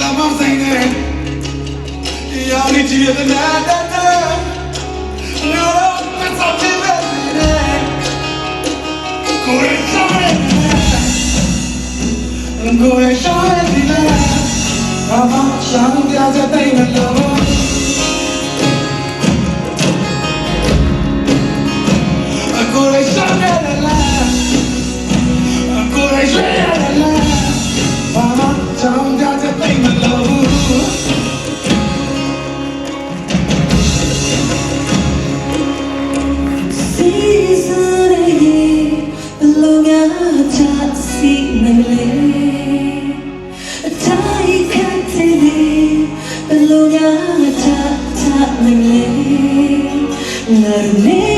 လမဆိုင်နေရာလီချီတဲ့နာတတဲ့ငါတော့မစောချင်ပဲကိုယ်ဆောင်ရကိုယ်ဆောင်ရဒီလားဘာမှရှောင်းပြတဲ့တိုင်မလို့ Let me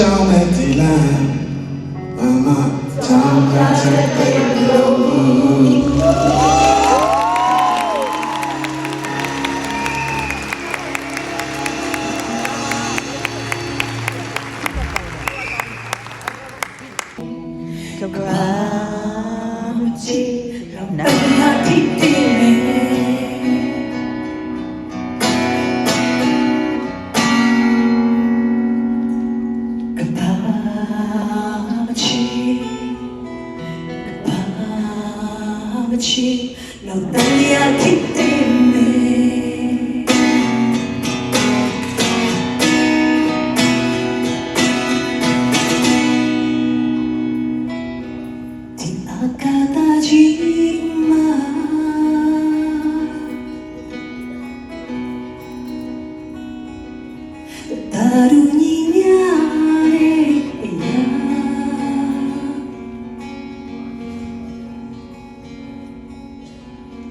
sau mẹ thì là mama tham gia sẽ tình yêu Cause I'm a tea, I'm not a tea. Eu tenho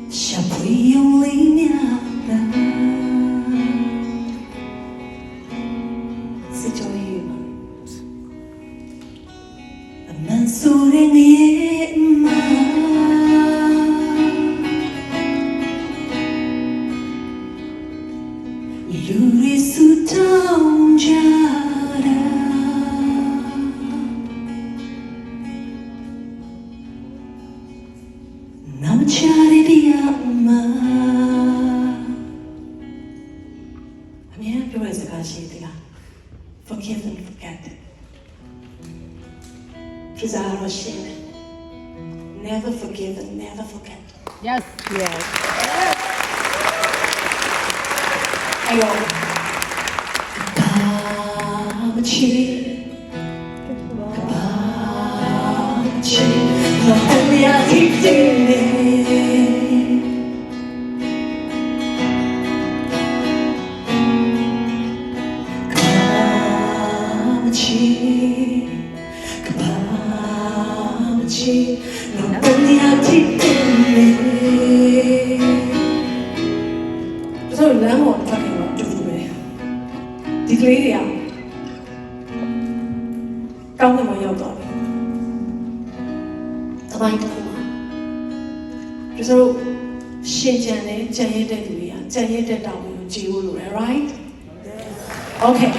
Siya'y yung linyada Sa Joy Mansurin yema အများပြောတဲ့စကားရှိသေးလား Forgive and forget ပြစားရရှင်းတယ် never forgive and never forget Yes. Yes. အဲ့တော့ဘာမချီဘာမ မချီတော့အမြတ်တိတင်နေဆိုတော့လမ်းပေါ်ထွက်ခဲ့တော့တူတူပဲဒီကလေးတွေကကောင်းကင်ဘဝရောက်တော့ပြီတပိုင်းတစ်ခုမှာဒီဆိုတော့ရှင်ကြံတဲ့ကြံရတဲ့လူတွေကကြံရတဲ့တောင်းကိုကြည်ဖို့လိုတယ် right okay